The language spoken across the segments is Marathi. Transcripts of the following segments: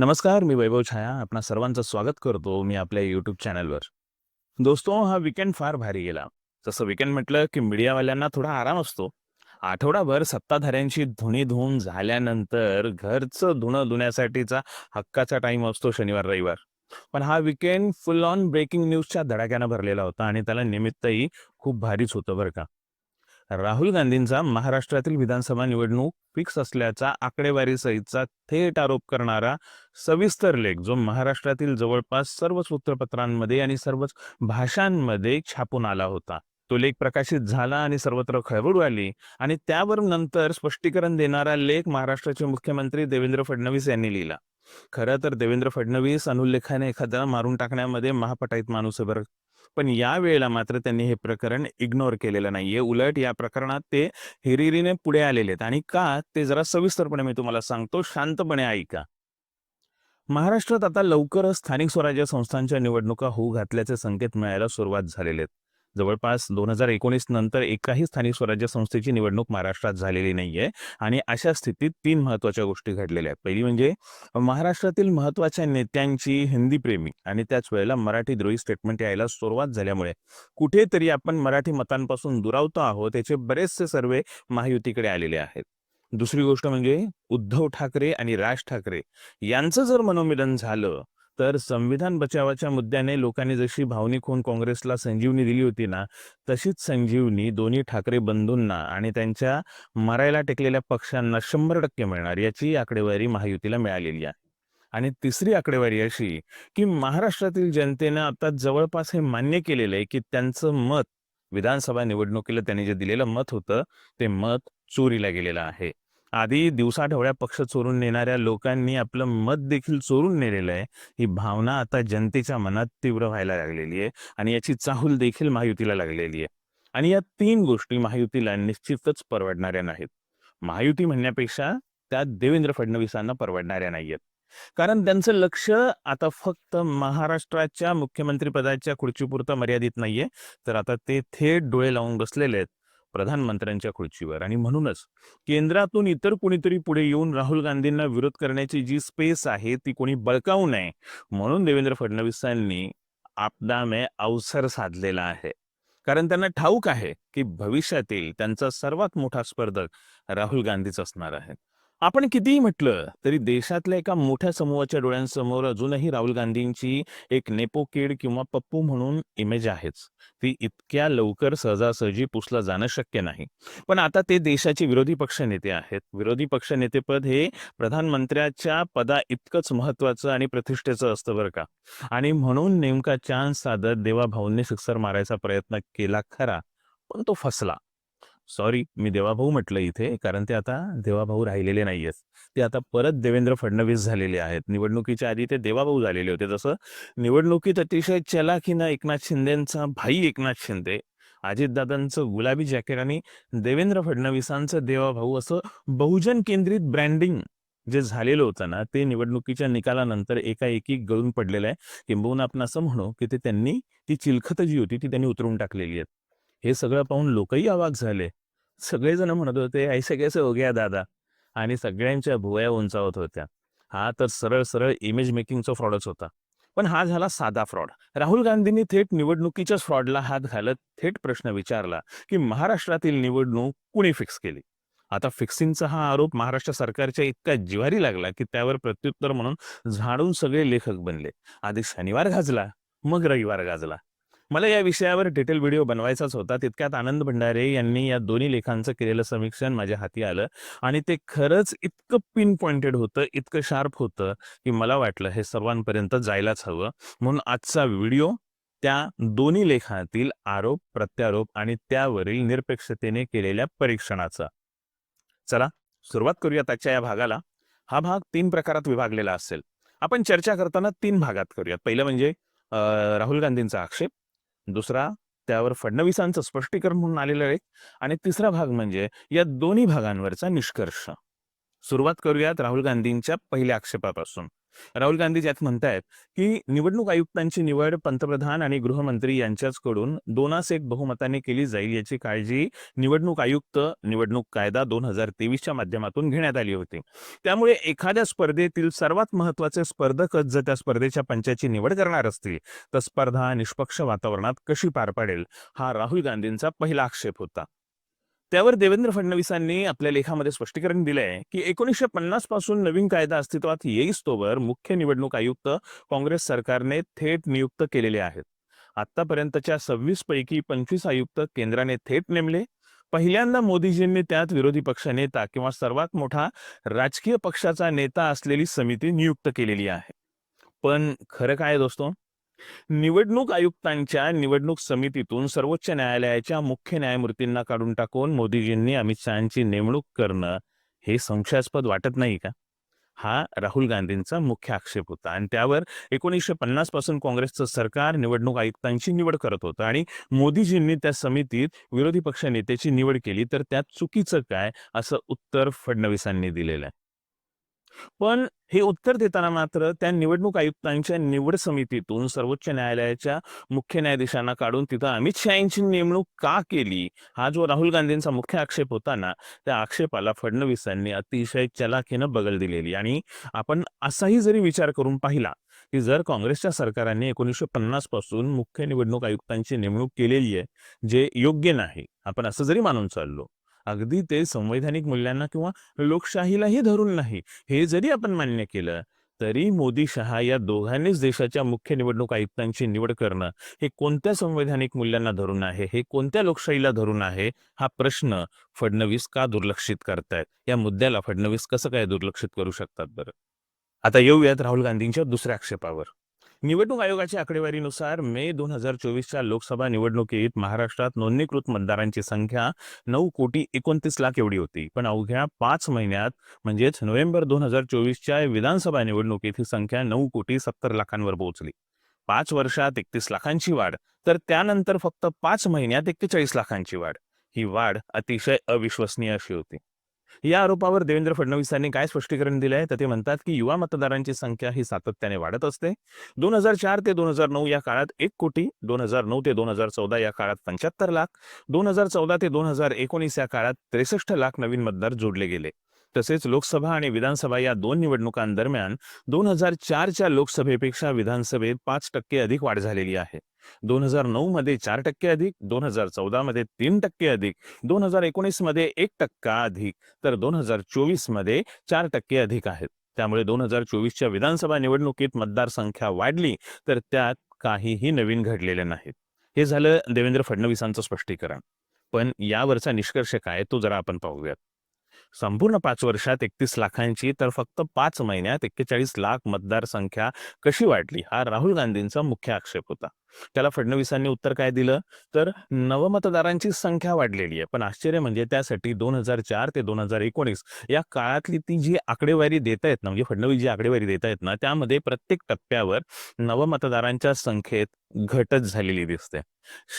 नमस्कार मी वैभव छाया आपणा सर्वांचं स्वागत करतो मी आपल्या यूट्यूब चॅनलवर. दोस्तो हा विकेंड फार भारी गेला. जसं विकेंड म्हटलं की मीडियावाल्यांना थोडा आराम असतो. आठवडाभर सत्ताधाऱ्यांची धुणी धुवून झाल्यानंतर घरचं धुणं धुण्यासाठीचा हक्काचा टाइम असतो शनिवार रविवार. पण हा विकेंड फुल ऑन ब्रेकिंग न्यूजच्या धडाक्यानं भरलेला होता आणि त्याला निमित्तही खूप भारीच होतं बरं का. राहुल गांधींचा महाराष्ट्रातील विधानसभा निवडणूक फिक्स असल्याचा आकडेवारीसहितचा थेट आरोप करणारा सविस्तर लेख जो महाराष्ट्रातील जवळपास सर्वच वृत्तपत्रांमध्ये आणि सर्वच भाषांमध्ये छापून आला होता. तो लेख प्रकाशित झाला आणि सर्वत्र खळबळ आली आणि त्यावर नंतर स्पष्टीकरण देणारा लेख महाराष्ट्राचे मुख्यमंत्री देवेंद्र फडणवीस यांनी लिहिला. खरं तर देवेंद्र फडणवीस अनुल्लेखाने एखाद्याला मारून टाकण्यामध्ये महापटाईत माणूस आहे बरं. पण या वेळेला मात्र त्यांनी हे प्रकरण इग्नोर केलेलं नाहीये. उलट या प्रकरणात ते हिरिरीने पुढे आलेले आहेत. आणि का? ते जरा सविस्तरपणे मी तुम्हाला सांगतो. शांतपणे ऐका. महाराष्ट्रात आता लवकरच स्थानिक स्वराज्य संस्थांच्या निवडणुका होऊ घातल्याचे संकेत मिळायला सुरुवात झालेले आहेत. जवळपास दोन हजार एकोणीस नंतर एकाही स्थानिक स्वराज्य संस्थेची निवडणूक महाराष्ट्रात झालेली नाहीये. आणि अशा स्थितीत तीन महत्त्वाच्या गोष्टी घडलेल्या आहेत. पहिली म्हणजे महाराष्ट्रातील महत्त्वाच्या नेत्यांची हिंदी प्रेमी आणि त्याच वेळेला मराठी द्रोही स्टेटमेंट यायला सुरुवात झाल्यामुळे कुठेतरी आपण मराठी मतांपासून दुरावतो आहोत याचे बरेचसे सर्वे महायुतीकडे आलेले आहेत. दुसरी गोष्ट म्हणजे उद्धव ठाकरे आणि राज ठाकरे यांचं जर मनोमिलन झालं तर संविधान बचावाच्या मुद्द्याने लोकांनी जशी भावनिक होऊन काँग्रेसला संजीवनी दिली होती ना तशीच संजीवनी दोन्ही ठाकरे बंधूंना आणि त्यांच्या मरायला टेकलेल्या पक्षांना शंभर टक्के मिळणार याची आकडेवारी महायुतीला मिळालेली आहे. आणि तिसरी आकडेवारी अशी की महाराष्ट्रातील जनतेनं आता जवळपास हे मान्य केलेलं आहे की त्यांचं मत विधानसभा निवडणुकीला त्यांनी जे दिलेलं मत होतं ते मत चोरीला गेलेलं आहे. आधी दिवसाढवळ्या पक्ष चोरून नेणाऱ्या लोकांनी आपलं मत देखील चोरून नेलेलं आहे. ही भावना आता जनतेच्या मनात तीव्र व्हायला लागलेली आहे आणि याची चाहूल देखील महायुतीला लागलेली आहे. आणि या तीन गोष्टी महायुतीला निश्चितच परवडणाऱ्या नाहीत. महायुती म्हणण्यापेक्षा त्या देवेंद्र फडणवीसांना परवडणाऱ्या नाहीयेत. कारण त्यांचं लक्ष आता फक्त महाराष्ट्राच्या मुख्यमंत्रीपदाच्या खुर्चीपुरतं मर्यादित नाहीये. तर आता ते थेट डोळे लावून बसलेले आहेत. प्रधानमंत्र्यांच्या खुर्चीवर. आणि म्हणूनच केंद्रातून इतर कोणीतरी पुढे येऊन राहुल गांधींना विरोध करण्याची जी स्पेस आहे ती कोणी बळकावू नये. म्हणून देवेंद्र फडणवीसांनी आपदामे अवसर साधलेला आहे. कारण त्यांना ठाऊक आहे की भविष्यातील त्यांचा सर्वात मोठा स्पर्धक राहुल गांधीच असणार आहे आपण कितीही म्हटलं तरी देशातल्या एका मोठ्या समूहाच्या डोळ्यांसमोर अजूनही राहुल गांधींची एक नेपो किड किंवा पप्पू म्हणून इमेज आहेच. ती इतक्या लवकर सहजासहजी पुसलं जाणं शक्य नाही. पण आता ते देशाचे विरोधी पक्ष नेते आहेत. विरोधी पक्ष नेतेपद हे प्रधानमंत्र्याच्या पदा इतकंच महत्वाचं आणि प्रतिष्ठेचं असतं बरं का. आणि म्हणून नेमका चान्स साधत देवाभाऊंनी सिक्सर मारायचा प्रयत्न केला खरा पण तो फसला. सॉरी मी देवाभाऊ म्हटलं इथे कारण ते आता देवाभाऊ राहिलेले नाहीयेत. ते आता परत देवेंद्र फडणवीस झालेले आहेत. निवडणुकीच्या आधी ते देवाभाऊ झालेले होते. तसं निवडणुकीत अतिशय चलाखीनं एकनाथ शिंदेचा भाई एकनाथ शिंदे अजितदादांचं गुलाबी जॅकेट आणि देवेंद्र फडणवीसांचं देवाभाऊ असं बहुजन केंद्रित ब्रँडिंग जे झालेलं होतं ना ते निवडणुकीच्या निकालानंतर एकाएकी गळून पडलेलं आहे. किंबहुना आपण असं म्हणू की ते त्यांनी ती चिलखत जी होती ती त्यांनी उतरून टाकलेली आहेत. हे सगळं पाहून लोकही अवाक झाले. सगळेजण म्हणत होते ऐसे कैसे हो गया दादा. आणि सगळ्यांच्या भुवया उंचावत होत्या. हा तर सरळ सरळ इमेज मेकिंगचा फ्रॉडच होता. पण हा झाला साधा फ्रॉड राहुल गांधींनी थेट निवडणुकीच्याच फ्रॉडला हात घालत थेट प्रश्न विचारला की महाराष्ट्रातील निवडणूक कुणी फिक्स केली? आता फिक्सिंगचा हा आरोप महाराष्ट्र सरकारच्या इतका जिवारी लागला की त्यावर प्रत्युत्तर म्हणून झाडून सगळे लेखक बनले. आधी शनिवार गाजला मग रविवार गाजला. मला या विषयावर डिटेल व्हिडिओ बनवायचाच होता. तितक्यात आनंद भंडारे यांनी या दोन्ही लेखांचं केलेलं समीक्षण माझ्या हाती आलं आणि ते खरंच इतकं पिन पॉइंटेड होतं इतकं शार्प होतं की मला वाटलं हे सर्वांपर्यंत जायलाच हवं. म्हणून आजचा व्हिडिओ त्या दोन्ही लेखातील आरोप प्रत्यारोप आणि त्यावरील निरपेक्षतेने केलेल्या परीक्षणाचा. चला सुरुवात करूयात आजच्या या भागाला. हा भाग तीन प्रकारात विभागलेला असेल. आपण चर्चा करताना तीन भागात करूयात. पहिलं म्हणजे राहुल गांधींचा आक्षेप दुसरा त्यावर फडणवीसांचं स्पष्टीकरण म्हणून आलेलं आहे. आणि तिसरा भाग म्हणजे या दोन्ही भागांवरचा निष्कर्ष. सुरुवात करूयात राहुल गांधींच्या पहिल्या आक्षेपापासून. राहुल गांधी ज्यात म्हणतायत की निवडणूक आयुक्तांची निवड पंतप्रधान आणि गृहमंत्री यांच्याचकडून दोनास एक बहुमताने केली जाईल याची काळजी निवडणूक आयुक्त निवडणूक कायदा दोन हजार तेवीसच्या माध्यमातून घेण्यात आली होती. त्यामुळे एखाद्या स्पर्धेतील सर्वात महत्त्वाचे स्पर्धकच जर त्या स्पर्धेच्या पंचाची निवड करणार असतील तर स्पर्धा निष्पक्ष वातावरणात कशी पार पडेल हा राहुल गांधींचा पहिला आक्षेप होता. त्यावर देवेंद्र फडणवीसांनी आपल्या लेखामध्ये स्पष्टीकरण दिलंय की एकोणीसशे पन्नासपासून नवीन कायदा अस्तित्वात येईस्तोवर मुख्य निवडणूक आयुक्त काँग्रेस सरकारने थेट नियुक्त केलेले आहेत. आतापर्यंतच्या सव्वीस पैकी पंचवीस आयुक्त केंद्राने थेट नेमले. पहिल्यांदा मोदीजींनी त्यात विरोधी पक्ष नेता किंवा सर्वात मोठा राजकीय पक्षाचा नेता असलेली समिती नियुक्त केलेली आहे. पण खरं काय दोस्तों दोस्तो? निवडणूक आयुक्तांच्या निवडणूक समितीतून सर्वोच्च न्यायालयाच्या मुख्य न्यायमूर्तींना काढून टाकून मोदीजींनी अमित शहाची नेमणूक करणं हे संशयास्पद वाटत नाही का? हा राहुल गांधींचा मुख्य आक्षेप होता आणि त्यावर एकोणीसशे पन्नासपासून काँग्रेसचं सरकार निवडणूक आयुक्तांची निवड करत होतं आणि मोदीजींनी त्या समितीत विरोधी पक्ष नेत्याची निवड केली तर त्यात चुकीचं काय असं उत्तर फडणवीसांनी दिलेलं आहे. पण हे उत्तर देताना मात्र त्या निवडणूक आयुक्तांच्या निवड समितीतून सर्वोच्च न्यायालयाच्या मुख्य न्यायाधीशांना काढून तिथं अमित शहा यांची नेमणूक का केली? हा जो राहुल गांधींचा मुख्य आक्षेप होता ना त्या आक्षेपाला फडणवीसांनी अतिशय चलाखीनं बगल दिलेली. आणि आपण असाही जरी विचार करून पाहिला की जर काँग्रेसच्या सरकाराने एकोणीसशे पन्नासपासून मुख्य निवडणूक आयुक्तांची नेमणूक केलेली आहे जे योग्य नाही आपण असं जरी मानून चाललो अगदी ते संवैधानिक मूल्यांना किंवा लोकशाहीलाही धरून नाही हे जरी आपण मान्य केलं तरी मोदी शहा या दोघांनीच देशाच्या मुख्य निवडणूक आयुक्तांची निवड करणं हे कोणत्या संवैधानिक मूल्यांना धरून आहे हे कोणत्या लोकशाहीला धरून आहे हा प्रश्न फडणवीस का दुर्लक्षित करतायत? या मुद्द्याला फडणवीस कसं काय दुर्लक्षित करू शकतात बरं? आता येऊयात राहुल गांधींच्या दुसऱ्या आक्षेपावर. निवडणूक आयोगाच्या आकडेवारीनुसार मे दोन हजार चोवीसच्या लोकसभा निवडणुकीत महाराष्ट्रात नोंदणीकृत मतदारांची संख्या नऊ कोटी एकोणतीस लाख एवढी होती. पण अवघ्या पाच महिन्यात म्हणजेच नोव्हेंबर दोन हजार चोवीसच्या विधानसभा निवडणुकीत ही संख्या नऊ कोटी सत्तर लाखांवर पोहोचली. पाच वर्षात एकतीस लाखांची वाढ तर त्यानंतर फक्त पाच महिन्यात एक्केचाळीस लाखांची वाढ. ही वाढ अतिशय अविश्वसनीय अशी होती. या आरोपावर देवेंद्र फडणवीसांनी काय स्पष्टीकरण दिलंय आहे? तर ते म्हणतात की युवा मतदारांची संख्या ही सातत्याने वाढत असते. दोन हजार चार ते दोन हजार नऊ या काळात एक कोटी दोन हजार नऊ ते दोन हजार चौदा या काळात पंच्याहत्तर लाख दोन हजार चौदा ते दोन हजार एकोणीस या काळात त्रेसष्ट लाख नवीन मतदार जोडले गेले. तसेच लोकसभा आणि विधानसभा या दोन निवडणुकांदरम्यान दोन हजार चारच्या लोकसभेपेक्षा विधानसभेत पाच टक्के अधिक वाढ झालेली आहे. दोन हजार नऊ मध्ये चार टक्के अधिक दोन हजार चौदा मध्ये तीन टक्के अधिक दोन हजार एकोणीसमध्ये एक टक्का अधिक तर दोन हजार चोवीसमध्ये चार टक्के अधिक आहेत. त्यामुळे दोन हजार चोवीसच्या विधानसभा निवडणुकीत मतदार संख्या वाढली तर त्यात काहीही नवीन घडलेले नाहीत हे झालं देवेंद्र फडणवीसांचं स्पष्टीकरण. पण यावरचा निष्कर्ष काय तो जरा आपण पाहूयात. संपूर्ण पाच वर्षात एकतीस लाखांची तर फक्त पाच महिन्यात एक्केचाळीस लाख मतदारसंख्या कशी वाढली? हा राहुल गांधींचा मुख्य आक्षेप होता. त्याला फडणवीसांनी उत्तर काय दिलं? तर नवमतदारांची संख्या वाढलेली आहे. पण आश्चर्य म्हणजे त्यासाठी दोन हजार चार ते दोन हजार एकोणीस या काळातली ती जी आकडेवारी देत आहेत ना म्हणजे फडणवीस जी आकडेवारी देत आहेत ना त्यामध्ये प्रत्येक टप्प्यावर नवमतदारांच्या संख्येत घटच झालेली दिसते.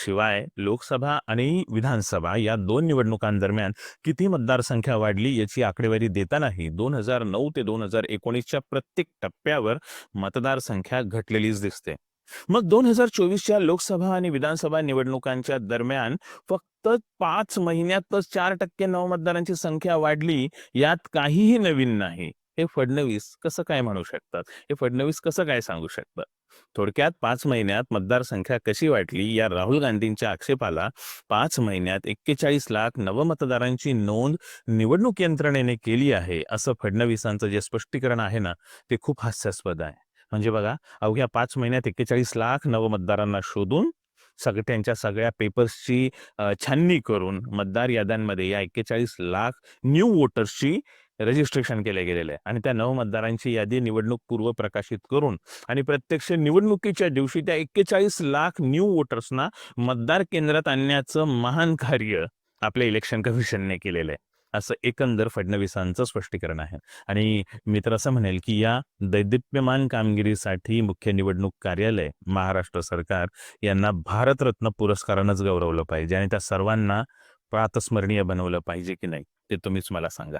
शिवाय लोकसभा आणि विधानसभा या दोन निवडणुकांदरम्यान किती मतदारसंख्या वाढली याची आकडेवारी देतानाही दोन हजार नऊ ते दोन हजार एकोणीसच्या प्रत्येक टप्प्यावर मतदारसंख्या घटलेलीच दिसते. मग दोन हजार चोवीसच्या लोकसभा आणि विधानसभा निवडणुकांच्या दरम्यान फक्त पाच महिन्यातच चार टक्के नवमतदारांची संख्या वाढली यात काहीही नवीन नाही. हे फडणवीस कसं काय म्हणू शकतात? हे फडणवीस कसं काय सांगू शकतात? थोडक्यात पाच महिन्यात मतदार संख्या कशी वाढली या राहुल गांधींच्या आक्षेपाला पाच महिन्यात एक्केचाळीस लाख नवमतदारांची नोंद निवडणूक यंत्रणेने केली आहे असं फडणवीसांचं जे स्पष्टीकरण आहे ना ते खूप हास्यास्पद आहे. म्हणजे बघा अवघ्या पाच महिन्यात एक्केचाळीस लाख नवमतदारांना शोधून सग त्यांच्या सगळ्या पेपर्सची छाननी करून मतदार याद्यांमध्ये या एक्केचाळीस लाख न्यू वोटर्सची रजिस्ट्रेशन केले गेलेले. आहे आणि त्या नवमतदारांची यादी निवडणूक पूर्व प्रकाशित करून आणि प्रत्यक्ष निवडणुकीच्या दिवशी त्या एक्केचाळीस लाख न्यू वोटर्सना मतदार केंद्रात आणण्याचं महान कार्य आपल्या इलेक्शन कमिशनने केलेलं आहे. असं एकंदर फडणवीसांचं स्पष्टीकरण आहे. आणि मी तर असं म्हणेल की या दैदिप्यमान कामगिरीसाठी मुख्य निवडणूक कार्यालय महाराष्ट्र सरकार यांना भारतरत्न पुरस्कारानंच गौरवलं पाहिजे आणि त्या सर्वांना प्रातस्मरणीय बनवलं पाहिजे की नाही ते तुम्हीच मला सांगा.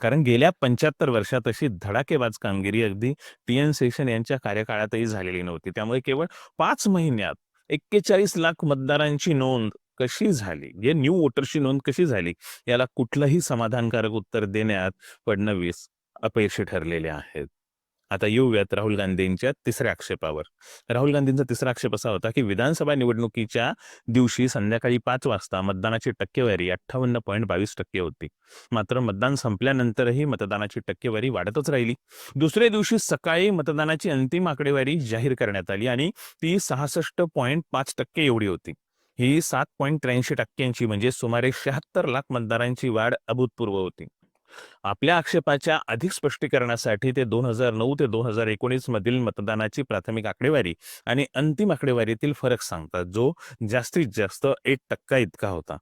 कारण गेल्या पंच्याहत्तर वर्षात अशी धडाकेबाज कामगिरी अगदी टी एन सेशन यांच्या कार्यकाळातही झालेली नव्हती. त्यामुळे केवळ पाच महिन्यात एक्केचाळीस लाख मतदारांची नोंद कशी झाली? म्हणजे न्यू वोटरची नोंद कशी झाली? याला कुठलंही समाधानकारक उत्तर देण्यात फडणवीस अपयशी ठरलेले आहेत. आता येऊयात राहुल गांधींच्या तिसऱ्या आक्षेपावर. राहुल गांधींचा तिसरा आक्षेप असा होता की विधानसभा निवडणुकीच्या दिवशी संध्याकाळी पाच वाजता मतदानाची टक्केवारी अठ्ठावन्न पॉईंट बावीस टक्के होती. मात्र मतदान संपल्यानंतरही मतदानाची टक्केवारी वाढतच राहिली. दुसऱ्या दिवशी सकाळी मतदानाची अंतिम आकडेवारी जाहीर करण्यात आली आणि ती सहासष्ट पॉईंट पाच टक्के एवढी होती. ही सात पॉईंट त्र्याऐंशी टक्क्यांची म्हणजे सुमारे शहात्तर लाख मतदारांची वाढ अभूतपूर्व होती. आपल्या आक्षेपाच्या अधिक स्पष्टीकरणासाठी ते दोन हजार नऊ ते दोन हजार एकोणीस मधील मतदानाची प्राथमिक आकडेवारी आणि अंतिम आकडेवारीतील फरक सांगतात जो जास्तीत जास्त एक टक्का इतका होता.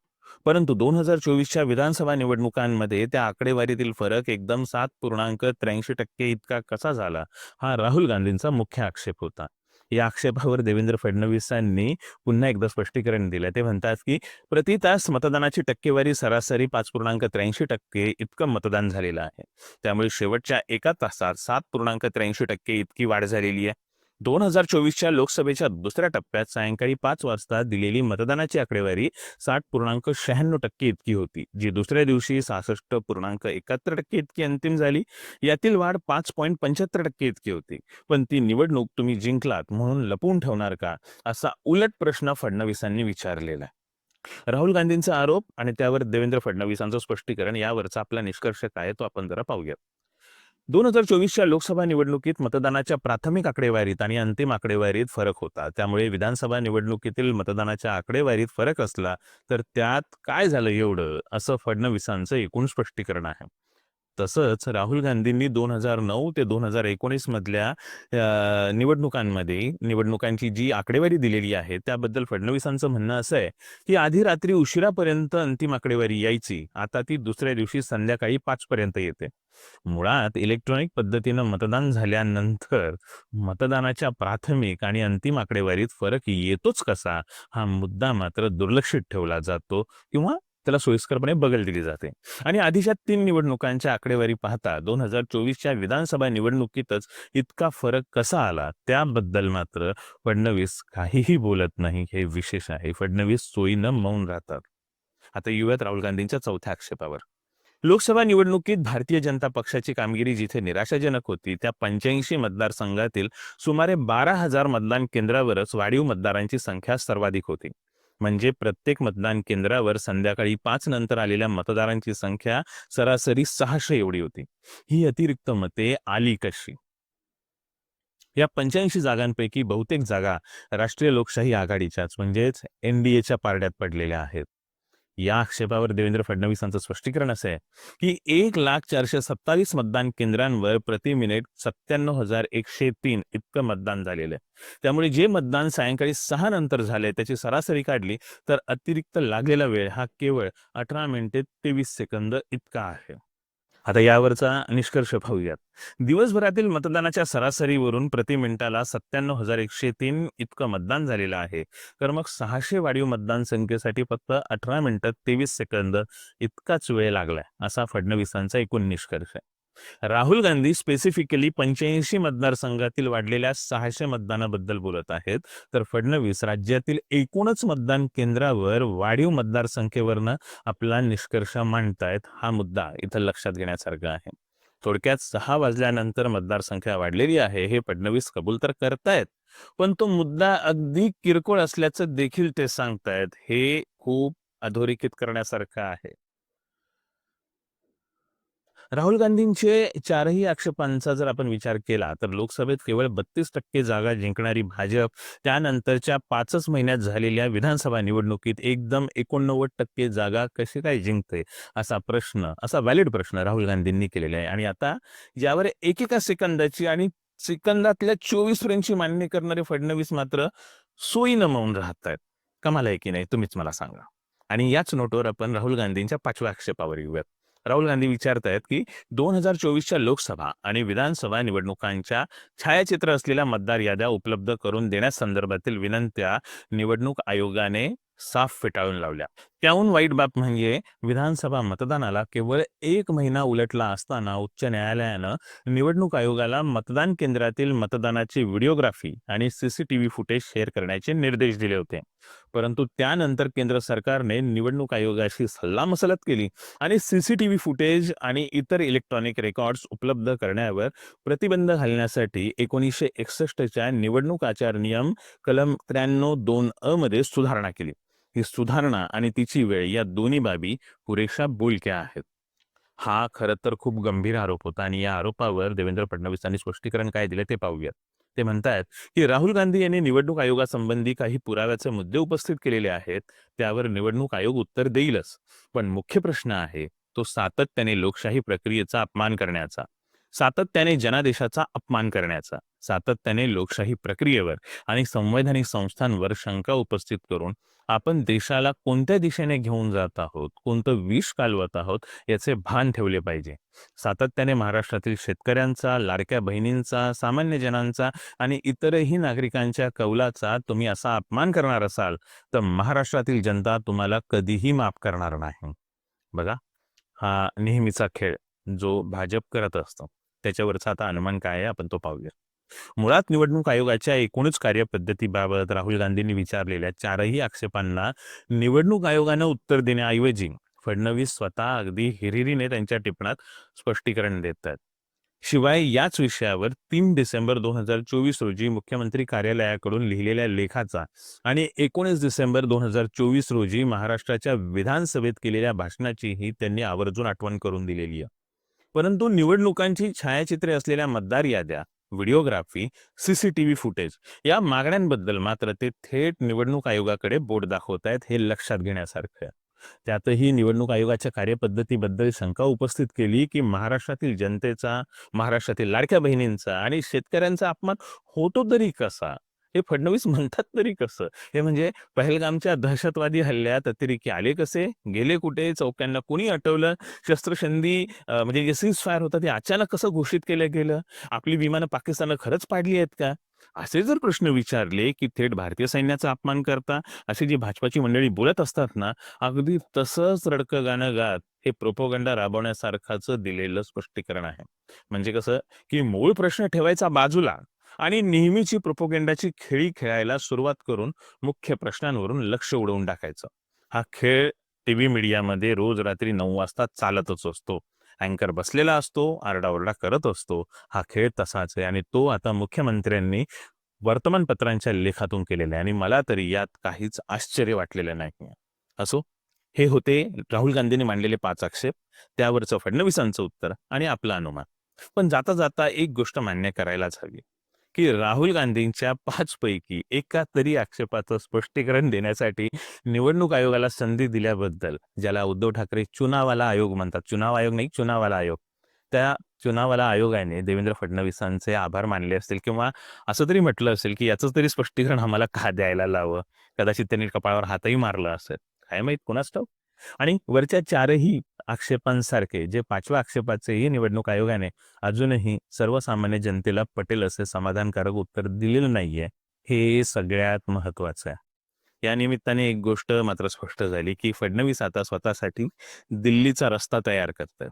परंतु दोन हजार चोवीसच्या विधानसभा निवडणुकांमध्ये त्या आकडेवारीतील फरक एकदम सात पूर्णांक त्र्याऐंशी टक्के इतका कसा झाला हा राहुल गांधींचा मुख्य आक्षेप होता. या आक्षेपावर देवेंद्र फडणवीसांनी पुन्हा एकदा स्पष्टीकरण दिलं ते म्हणतात की प्रति तास मतदानाची टक्केवारी सरासरी पाच पूर्णांक त्र्याऐंशी टक्के इतकं मतदान झालेलं आहे. त्यामुळे शेवटच्या एका तासात सात पूर्णांक त्र्याऐंशी टक्के इतकी वाढ झालेली आहे. दोन हजार चोवीसच्या लोकसभेच्या दुसऱ्या टप्प्यात सायंकाळी पाच वाजता दिलेली मतदानाची आकडेवारी साठ पूर्णांक शहाण्णव टक्के इतकी होती जी दुसऱ्या दिवशी सहासष्ट पूर्णांक एकाहत्तर टक्के इतकी अंतिम झाली. यातील वाढ पाच पॉईंट पंच्याहत्तर टक्के इतकी होती. पण ती निवडणूक तुम्ही जिंकलात म्हणून लपवून ठेवणार का असा उलट प्रश्न फडणवीसांनी विचारलेला. आहे राहुल गांधींचा आरोप आणि त्यावर देवेंद्र फडणवीसांचं स्पष्टीकरण यावरचा आपला निष्कर्ष काय तो आपण जरा पाहूया दोन हजार चोवीसच्या लोकसभा निवडणुकीत मतदानाच्या प्राथमिक आकडेवारीत आणि अंतिम आकडेवारीत फरक होता. त्यामुळे विधानसभा निवडणुकीतील मतदानाच्या आकडेवारीत फरक असला तर त्यात काय झालं एवढं? असं फडणवीसांचं एकूण स्पष्टीकरण आहे. तसंच राहुल गांधींनी दोन हजार नऊ ते दोन हजार एकोणीस मधल्या निवडणुकांमध्ये निवडणुकांची जी आकडेवारी दिलेली आहे त्याबद्दल फडणवीसांचं म्हणणं असं आहे की आधी रात्री उशिरापर्यंत अंतिम आकडेवारी यायची. आता ती दुसऱ्या दिवशी संध्याकाळी पाच पर्यंत येते. मुळात इलेक्ट्रॉनिक पद्धतीनं मतदान झाल्यानंतर मतदानाच्या प्राथमिक आणि अंतिम आकडेवारीत फरक येतोच कसा? हा मुद्दा मात्र दुर्लक्षित ठेवला जातो किंवा त्याला सोयीस्करपणे बगल दिली जाते. आणि आधीच्या तीन निवडणुकांच्या आकडेवारी पाहता दोन हजार चोवीसच्या विधानसभा निवडणुकीतच इतका फरक कसा आला? त्याबद्दल मात्र फडणवीस काहीही बोलत नाही हे विशेष आहे. फडणवीस सोयीनं मौन राहतात. आता युवत राहुल गांधींच्या चौथ्या आक्षेपावर. लोकसभा निवडणुकीत भारतीय जनता पक्षाची कामगिरी जिथे निराशाजनक होती त्या पंच्याऐंशी मतदारसंघातील सुमारे बारा हजार मतदान केंद्रावरच वाढीव मतदारांची संख्या सर्वाधिक होती. म्हणजे प्रत्येक मतदान केंद्रावर संध्याकाळी पाच नंतर आलेल्या मतदारांची संख्या सरासरी सहाशे एवढी होती. ही अतिरिक्त मते आली कशी? या पंच्याऐंशी जागांपैकी बहुतेक जागा राष्ट्रीय लोकशाही आघाडीच्याच म्हणजेच एनडीएच्या पारड्यात पडलेल्या आहेत. या आक्षेपावर देवेंद्र फडणवीसांचं स्पष्टीकरण असं आहे की एक लाख चारशे सत्तावीस मतदान केंद्रांवर प्रति मिनिट सत्त्याण्णव हजार एकशे तीन इतकं मतदान झालेलं आहे. त्यामुळे जे मतदान सायंकाळी सहा नंतर झाले त्याची सरासरी काढली तर अतिरिक्त लागलेला वेळ हा केवळ अठरा मिनिटे तेवीस सेकंद इतका आहे. आता यावरचा निष्कर्ष पाहूयात. दिवसभरातील मतदानाच्या सरासरीवरून प्रति मिनिटाला सत्त्याण्णव हजार एकशे तीन इतकं मतदान झालेलं आहे. तर मग सहाशे वाढीव मतदान संख्येसाठी फक्त अठरा मिनिटं तेवीस सेकंद इतकाच वेळ लागलाय असा फडणवीसांचा एकूण निष्कर्ष आहे. राहुल गांधी स्पेसिफिकली पंच्याऐंशी मतदारसंघातील वाढलेल्या सहाशे मतदानाबद्दल बोलत आहेत. तर फडणवीस राज्यातील एकूणच मतदान केंद्रावर वाढीव मतदारसंख्येवरनं आपला निष्कर्ष मांडतायत हा मुद्दा इथं लक्षात घेण्यासारखा आहे. थोडक्यात सहा वाजल्यानंतर मतदारसंख्या वाढलेली आहे हे फडणवीस कबूल तर करतायत. पण तो मुद्दा अगदी किरकोळ असल्याचं देखील ते सांगतायत. हे खूप अधोरेखित करण्यासारखं आहे. राहुल गांधींचे चारही आक्षेपांचा जर आपण विचार केला तर लोकसभेत केवळ बत्तीस टक्के जागा जिंकणारी भाजप त्यानंतरच्या पाचच महिन्यात झालेल्या विधानसभा निवडणुकीत एकदम एकोणनव्वद टक्के जागा कशी काय जिंकते असा प्रश्न असा व्हॅलिड प्रश्न राहुल गांधींनी केलेला आहे. आणि आता यावर एकेका सेकंदाची आणि सेकंदातल्या चोवीस फ्रेंडची मान्य करणारे फडणवीस मात्र सोयीनं मौन राहत आहेत कमाल आहे की नाही तुम्हीच मला सांगा. आणि याच नोटवर आपण राहुल गांधींच्या पाचव्या आक्षेपावर येऊयात. राहुल गांधी विचारत आहेत की दोन हजार चोवीसच्या लोकसभा आणि विधानसभा निवडणुकांच्या छायाचित्र असलेल्या मतदार याद्या उपलब्ध करून देण्यासंदर्भातील विनंत्या निवडणूक आयोगाने साफ फेटाळून लावल्या. त्याहून वाईट बाब म्हणजे विधानसभा मतदानाला केवळ एक महिना उलटला असताना उच्च न्यायालयानं निवडणूक आयोगाला मतदान केंद्रातील मतदानाची व्हिडिओग्राफी आणि सीसीटीव्ही फुटेज शेअर करण्याचे निर्देश दिले होते. परंतु त्यानंतर केंद्र सरकारने निवडणूक आयोगाशी सल्लामसलत केली आणि सीसीटीव्ही फुटेज आणि इतर इलेक्ट्रॉनिक रेकॉर्ड्स उपलब्ध करण्यावर प्रतिबंध घालण्यासाठी एकोणीसशे एकसष्टच्या निवडणूक आचार नियम कलम त्र्याण्णव दोन अ मध्ये सुधारणा केली. ही सुधारणा आणि तिची वेळ या दोन्ही बाबी पुरेशा बोलक्या आहेत. हा खरं तर खूप गंभीर आरोप होता आणि या आरोपावर देवेंद्र फडणवीसांनी स्पष्टीकरण काय दिले ते पाहूयात. ते म्हणतात की राहुल गांधी यांनी निवडणूक आयोगासंबंधी काही पुराव्याचे मुद्दे उपस्थित केलेले आहेत त्यावर निवडणूक आयोग उत्तर देईलच. पण मुख्य प्रश्न आहे तो सातत्याने लोकशाही प्रक्रियेचा अपमान करण्याचा. सातत्याने जनादेशाचा अपमान करण्याचा सातत्याने लोकशाही प्रक्रियेवर आणि संवैधानिक संस्थांवर शंका उपस्थित करून आपण देशाला कोणत्या दिशेने घेऊन जात आहोत कोणतं विष कालवत आहोत याचे भान ठेवले पाहिजे. सातत्याने महाराष्ट्रातील शेतकऱ्यांचा लाडक्या बहिणींचा सामान्य जनांचा आणि इतरही नागरिकांच्या कौलाचा तुम्ही असा अपमान करणार असाल तर महाराष्ट्रातील जनता तुम्हाला कधीही माफ करणार नाही. बघा हा नेहमीचा खेळ जो भाजप करत असतो. त्याच्यावरचा आता अनुमान काय आहे आपण तो पाहूया. मुळात निवडणूक आयोगाच्या एकूणच कार्यपद्धतीबाबत राहुल गांधींनी विचारलेल्या चारही आक्षेपांना निवडणूक आयोगानं उत्तर देण्याऐवजी फडणवीस स्वतः अगदी हिरिरीने त्यांच्या टिपणात स्पष्टीकरण देत आहेत शिवाय याच विषयावर तीन डिसेंबर दोन हजार चोवीस रोजी मुख्यमंत्री कार्यालयाकडून लिहिलेल्या लेखाचा आणि एकोणीस डिसेंबर दोन हजार चोवीस रोजी महाराष्ट्राच्या विधानसभेत केलेल्या भाषणाचीही त्यांनी आवर्जून आठवण करून दिलेली आहे. परंतु निवडणुकांची छायाचित्रे असलेल्या मतदार याद्या व्हिडिओग्राफी सीसीटीव्ही फुटेज या मागण्यांबद्दल मात्र ते थेट निवडणूक आयोगाकडे बोट दाखवत आहेत हे लक्षात घेण्यासारखं. आहे त्यातही निवडणूक आयोगाच्या कार्यपद्धतीबद्दल शंका उपस्थित केली की महाराष्ट्रातील जनतेचा महाराष्ट्रातील लाडक्या बहिणींचा आणि शेतकऱ्यांचा अपमान होतो तरी कसा? हे फडणवीस म्हणतात तरी कसं? हे म्हणजे पहलगामच्या दहशतवादी हल्ल्यात अतिरेकी आले कसे? गेले कुठे? चौक्यांना कुणी अटवलं? शस्त्रसंधी म्हणजे जे सीज फायर होता ते अचानक कसं घोषित केलं गेलं? आपली विमानं पाकिस्ताननं खरंच पाडली आहेत का? असे जर प्रश्न विचारले की थेट भारतीय सैन्याचा अपमान करता अशी जी भाजपाची मंडळी बोलत असतात ना अगदी तसंच रडकं गाणं गात हे प्रोपोगंडा राबवण्यासारखाच दिलेलं स्पष्टीकरण आहे. म्हणजे कसं की मूळ प्रश्न ठेवायचा बाजूला आणि नेहमीची प्रोपोगेंडाची खेळी खेळायला सुरुवात करून मुख्य प्रश्नांवरून लक्ष उडवून टाकायचं. हा खेळ टीव्ही मीडियामध्ये रोज रात्री नऊ वाजता चालतच असतो. अँकर बसलेला असतो आरडाओरडा करत असतो. हा खेळ तसाच आहे आणि तो आता मुख्यमंत्र्यांनी वर्तमानपत्रांच्या लेखातून केलेला आहे आणि मला तरी यात काहीच आश्चर्य वाटलेलं नाही असो हे होते राहुल गांधींनी मांडलेले पाच आक्षेप. त्यावरचं फडणवीसांचं उत्तर आणि आपलं अनुमान. पण जाता जाता एक गोष्ट मान्य करायलाच हवी. की राहुल गांधींच्या पाचपैकी एका तरी आक्षेपाचं स्पष्टीकरण देण्यासाठी निवडणूक आयोगाला संधी दिल्याबद्दल ज्याला उद्धव ठाकरे चुनावाला आयोग म्हणतात. चुनाव आयोग नाही चुनावाला आयोग. त्या चुनावाला आयोगाने देवेंद्र फडणवीसांचे आभार मानले असतील किंवा असं तरी म्हटलं असेल की याचं तरी स्पष्टीकरण आम्हाला का द्यायला लावं? कदाचित त्यांनी कपाळावर हातही मारला असेल. काय माहीत कुणाच ठाऊक? आणि वरच्या चारही आक्षेपांसारखे जे पाचव्या आक्षेपाचेही निवडणूक आयोगाने अजूनही सर्वसामान्य जनतेला पटेल असे समाधानकारक उत्तर दिलेलं नाहीये हे सगळ्यात महत्वाचं आहे. या निमित्ताने एक गोष्ट मात्र स्पष्ट झाली की फडणवीस आता स्वतःसाठी दिल्लीचा रस्ता तयार करत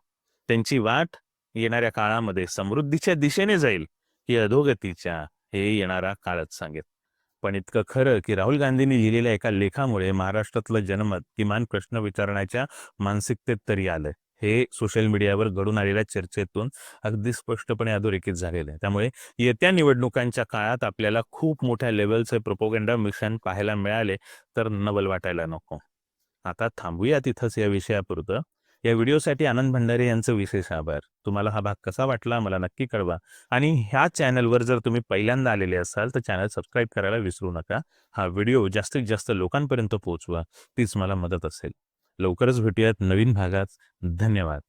त्यांची वाट येणाऱ्या काळामध्ये समृद्धीच्या दिशेने जाईल की अधोगतीच्या हे येणारा काळच सांगेल. पण इतकं खरं की राहुल गांधींनी लिहिलेल्या एका लेखामुळे महाराष्ट्रातलं जनमत किमान प्रश्न विचारण्याच्या मानसिकतेत तरी आलं. हे सोशल मीडियावर घडून आलेल्या चर्चेतून अगदी स्पष्टपणे अधोरेखित झालेलं आहे. त्यामुळे येत्या निवडणुकांच्या काळात आपल्याला खूप मोठ्या लेवलचे प्रोपोगेंडा मिशन पाहायला मिळाले तर नवल वाटायला नको. आता थांबूया तिथंच या विषयापुरतं. या व्हिडिओसाठी आनंद भंडारे यांचं विशेष आभार. तुम्हाला हा भाग कसा वाटला मला नक्की कळवा. आणि ह्या चॅनलवर जर तुम्ही पहिल्यांदा आलेले असाल तर चॅनल सबस्क्राईब करायला विसरू नका. हा व्हिडिओ जास्तीत जास्त लोकांपर्यंत पोहोचवा तीच मला मदत असेल. लवकरच भेटूयात नवीन भागात. धन्यवाद.